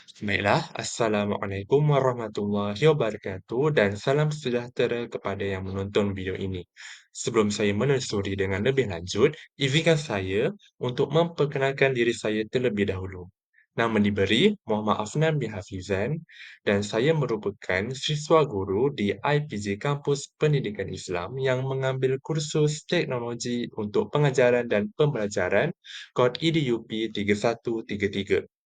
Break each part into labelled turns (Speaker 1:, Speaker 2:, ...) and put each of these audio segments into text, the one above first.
Speaker 1: Baiklah, Assalamualaikum warahmatullahi wabarakatuh dan salam sejahtera kepada yang menonton video ini. Sebelum saya menelusuri dengan lebih lanjut, izinkan saya untuk memperkenalkan diri saya terlebih dahulu. Nama diberi Muhammad Afnan bin Hafizan dan saya merupakan siswa guru di IPJ Kampus Pendidikan Islam yang mengambil kursus teknologi untuk pengajaran dan pembelajaran kod EDUP 3133.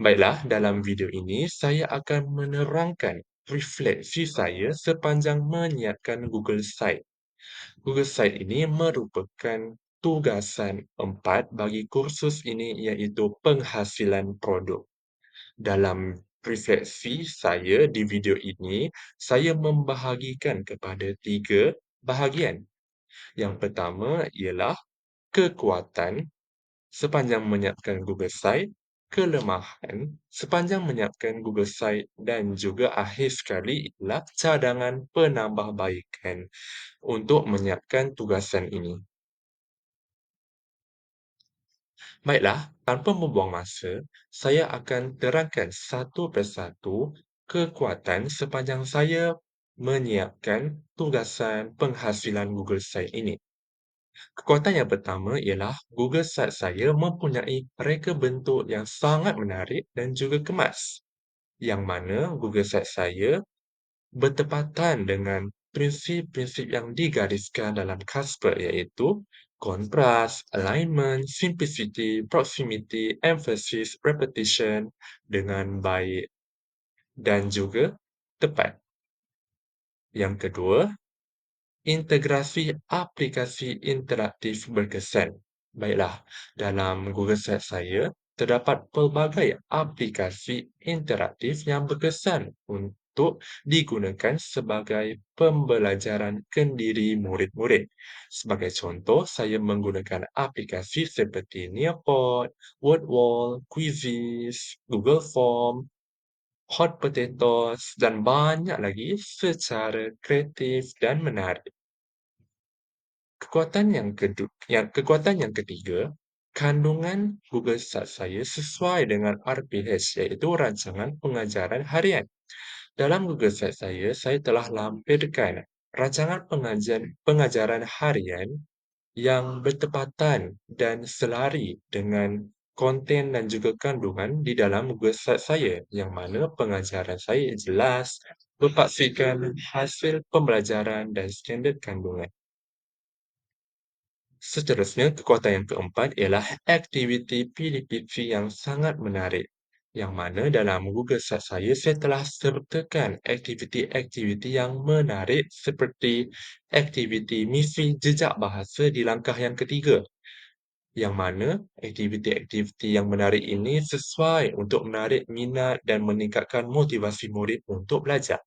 Speaker 1: Baiklah, dalam video ini saya akan menerangkan refleksi saya sepanjang menyiapkan Google Site. Google Site ini merupakan tugasan empat bagi kursus ini iaitu penghasilan produk. Dalam refleksi saya di video ini, saya membahagikan kepada tiga bahagian. Yang pertama ialah kekuatan sepanjang menyiapkan Google Site, kelemahan sepanjang menyiapkan Google Site dan juga akhir sekali ialah cadangan penambahbaikan untuk menyiapkan tugasan ini. Baiklah, tanpa membuang masa, saya akan terangkan satu persatu kekuatan sepanjang saya menyiapkan tugasan penghasilan Google Site ini. Kekuatan yang pertama ialah Google Site saya mempunyai reka bentuk yang sangat menarik dan juga kemas. Yang mana Google Site saya bertepatan dengan prinsip-prinsip yang digariskan dalam Casper iaitu kontras, alignment, simplicity, proximity, emphasis, repetition dengan baik dan juga tepat. Yang kedua, integrasi aplikasi interaktif berkesan. Baiklah, dalam Google Site saya, terdapat pelbagai aplikasi interaktif yang berkesan untuk digunakan sebagai pembelajaran kendiri murid-murid. Sebagai contoh, saya menggunakan aplikasi seperti Nearpod, WordWall, Quizizz, Google Form, Hot Potatoes dan banyak lagi secara kreatif dan menarik. Kekuatan yang kedu yang kekuatan yang ketiga, kandungan Google Site saya sesuai dengan RPH iaitu rancangan pengajaran harian. Dalam Google Site saya, saya telah lampirkan rancangan pengajian pengajaran harian yang bertepatan dan selari dengan konten dan juga kandungan di dalam Google Site saya, yang mana pengajaran saya jelas, berpaksikan hasil pembelajaran dan standard kandungan. Seterusnya, kekuatan yang keempat ialah aktiviti PDPT yang sangat menarik. Yang mana dalam Google Site saya, saya telah sertakan aktiviti-aktiviti yang menarik seperti aktiviti misi jejak bahasa di langkah yang ketiga. Yang mana aktiviti-aktiviti yang menarik ini sesuai untuk menarik minat dan meningkatkan motivasi murid untuk belajar.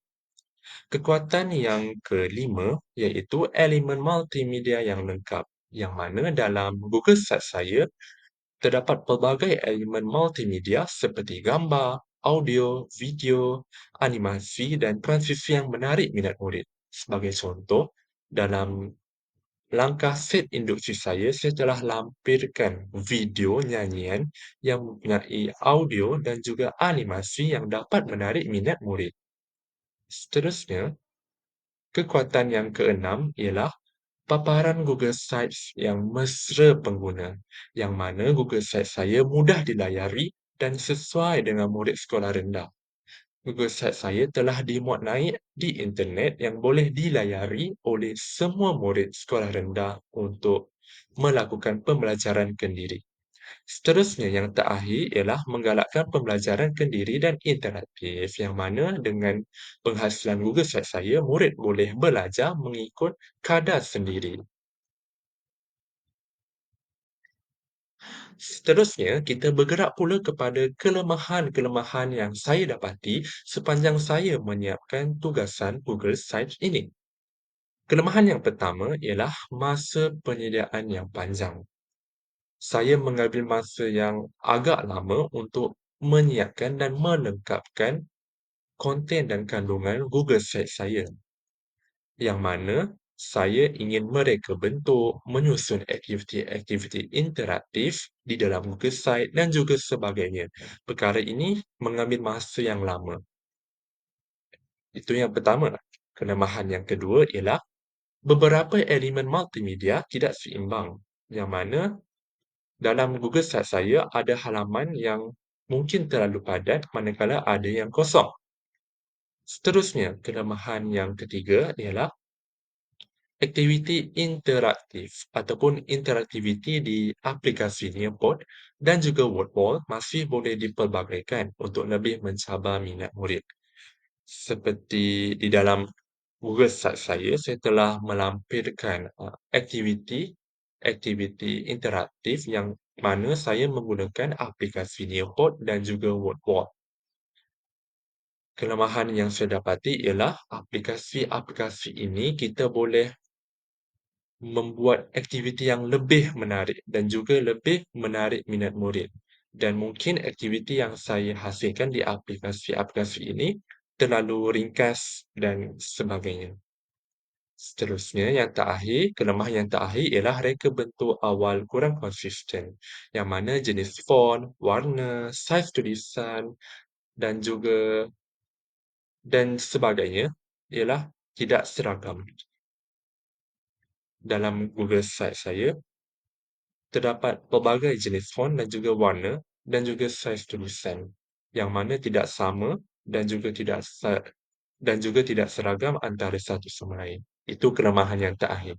Speaker 1: Kekuatan yang kelima iaitu elemen multimedia yang lengkap. Yang mana dalam Google Site saya, terdapat pelbagai elemen multimedia seperti gambar, audio, video, animasi dan transisi yang menarik minat murid. Sebagai contoh, dalam langkah set induksi saya, saya telah lampirkan video nyanyian yang mempunyai audio dan juga animasi yang dapat menarik minat murid. Seterusnya, kekuatan yang keenam ialah paparan Google Sites yang mesra pengguna, yang mana Google Sites saya mudah dilayari dan sesuai dengan murid sekolah rendah. Sites saya telah dimuat naik di internet yang boleh dilayari oleh semua murid sekolah rendah untuk melakukan pembelajaran kendiri. Seterusnya, yang terakhir ialah menggalakkan pembelajaran kendiri dan interaktif yang mana dengan penghasilan Google Site saya, murid boleh belajar mengikut kadar sendiri. Seterusnya, kita bergerak pula kepada kelemahan-kelemahan yang saya dapati sepanjang saya menyiapkan tugasan Google Sites ini. Kelemahan yang pertama ialah masa penyediaan yang panjang. Saya mengambil masa yang agak lama untuk menyiapkan dan melengkapkan konten dan kandungan Google Sites saya. Yang mana Saya ingin mereka bentuk, menyusun aktiviti-aktiviti interaktif di dalam Google Site dan juga sebagainya. Perkara ini mengambil masa yang lama. Itu yang pertama. Kelemahan yang kedua ialah beberapa elemen multimedia tidak seimbang, yang mana dalam Google Site saya ada halaman yang mungkin terlalu padat manakala ada yang kosong. Seterusnya, kelemahan yang ketiga ialah aktiviti interaktif ataupun interaktiviti di aplikasi Nearpod dan juga WordWall masih boleh dipelbagaikan untuk lebih mencabar minat murid. Seperti di dalam Google Site saya, saya telah melampirkan uh, aktiviti aktiviti interaktif yang mana saya menggunakan aplikasi Nearpod dan juga WordWall. Kelemahan yang saya dapati ialah aplikasi-aplikasi ini kita boleh membuat aktiviti yang lebih menarik dan juga lebih menarik minat murid. Dan mungkin aktiviti yang saya hasilkan di aplikasi-aplikasi ini terlalu ringkas dan sebagainya. Seterusnya, yang terakhir, kelemahan yang terakhir ialah reka bentuk awal kurang konsisten, yang mana jenis font, warna, saiz tulisan dan juga dan sebagainya ialah tidak seragam. Dalam Google Site saya, terdapat pelbagai jenis font dan juga warna dan juga saiz tulisan yang mana tidak sama dan juga tidak dan juga tidak seragam antara satu sama lain. Itu kelemahan yang terakhir.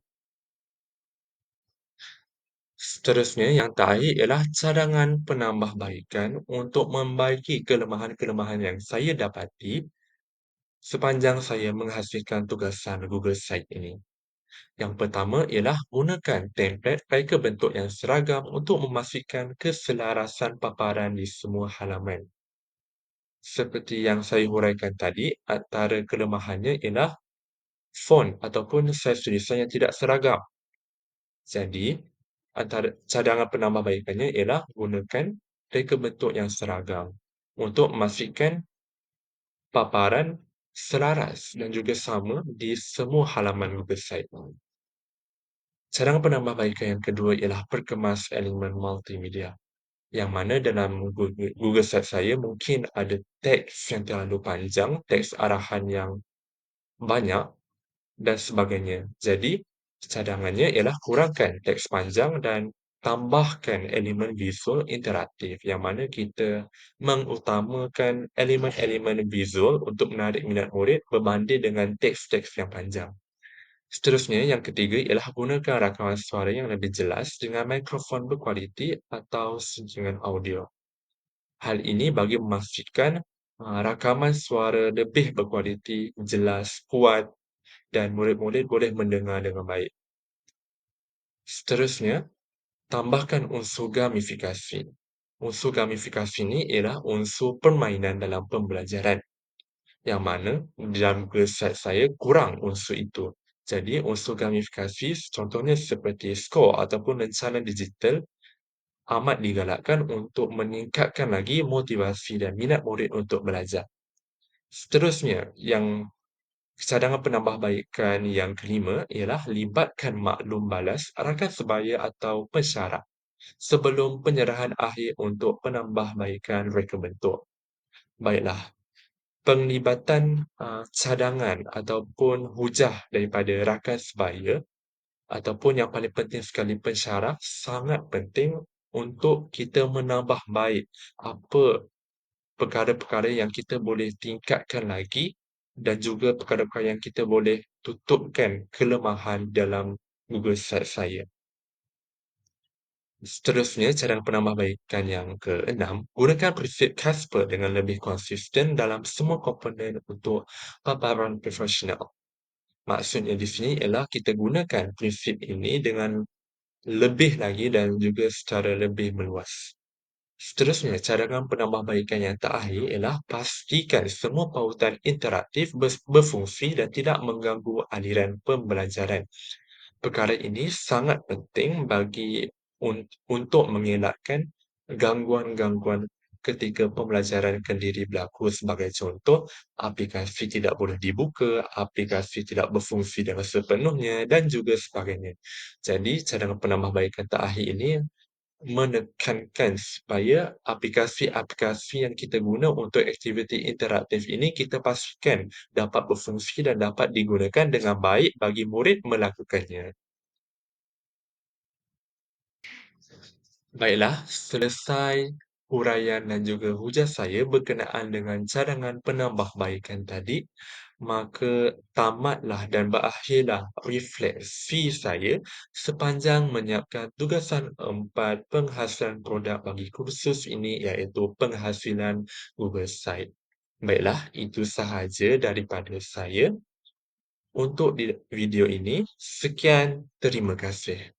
Speaker 1: Seterusnya, yang terakhir ialah cadangan penambahbaikan untuk membaiki kelemahan-kelemahan yang saya dapati sepanjang saya menghasilkan tugasan Google Site ini. Yang pertama ialah gunakan template reka bentuk yang seragam untuk memastikan keselarasan paparan di semua halaman. Seperti yang saya huraikan tadi, antara kelemahannya ialah font ataupun saiz tulisan yang tidak seragam. Jadi, antara cadangan penambahbaikannya ialah gunakan reka bentuk yang seragam untuk memastikan paparan selaras dan juga sama di semua halaman Google Site. Cadangan penambahbaikan yang kedua ialah perkemas elemen multimedia. Yang mana dalam Google, Site saya mungkin ada teks yang terlalu panjang, teks arahan yang banyak dan sebagainya. Jadi, cadangannya ialah kurangkan teks panjang dan tambahkan elemen visual interaktif yang mana kita mengutamakan elemen-elemen visual untuk menarik minat murid berbanding dengan teks-teks yang panjang. Seterusnya, yang ketiga ialah gunakan rakaman suara yang lebih jelas dengan mikrofon berkualiti atau sejengan audio. Hal ini bagi memastikan uh, rakaman suara lebih berkualiti, jelas, kuat dan murid-murid boleh mendengar dengan baik. Seterusnya, tambahkan unsur gamifikasi. Unsur gamifikasi ini ialah unsur permainan dalam pembelajaran. Yang mana dalam website saya kurang unsur itu. Jadi, unsur gamifikasi contohnya seperti skor ataupun rencana digital amat digalakkan untuk meningkatkan lagi motivasi dan minat murid untuk belajar. Seterusnya, yang cadangan penambahbaikan yang kelima ialah libatkan maklum balas rakan sebaya atau pensyarah sebelum penyerahan akhir untuk penambahbaikan reka bentuk. Baiklah, penglibatan uh, cadangan ataupun hujah daripada rakan sebaya ataupun yang paling penting sekali pensyarah sangat penting untuk kita menambah baik apa perkara-perkara yang kita boleh tingkatkan lagi dan juga perkara-perkara yang kita boleh tutupkan kelemahan dalam Google Site saya. Seterusnya, cadangan penambahbaikan yang keenam, gunakan prinsip Casper dengan lebih konsisten dalam semua komponen untuk paparan profesional. Maksudnya di sini ialah kita gunakan prinsip ini dengan lebih lagi dan juga secara lebih meluas. Seterusnya, cadangan penambahbaikan yang terakhir ialah pastikan semua pautan interaktif berfungsi dan tidak mengganggu aliran pembelajaran. Perkara ini sangat penting bagi un untuk mengelakkan gangguan-gangguan ketika pembelajaran kendiri berlaku. Sebagai contoh, aplikasi tidak boleh dibuka, aplikasi tidak berfungsi dengan sepenuhnya dan juga sebagainya. Jadi, cadangan penambahbaikan terakhir ini menekankan supaya aplikasi-aplikasi yang kita guna untuk aktiviti interaktif ini kita pastikan dapat berfungsi dan dapat digunakan dengan baik bagi murid melakukannya. Baiklah, selesai huraian dan juga hujah saya berkenaan dengan cadangan penambahbaikan tadi, maka tamatlah dan berakhirlah refleksi saya sepanjang menyiapkan tugasan empat penghasilan produk bagi kursus ini, iaitu penghasilan Google Site. Baiklah, itu sahaja daripada saya untuk video ini. Sekian, terima kasih.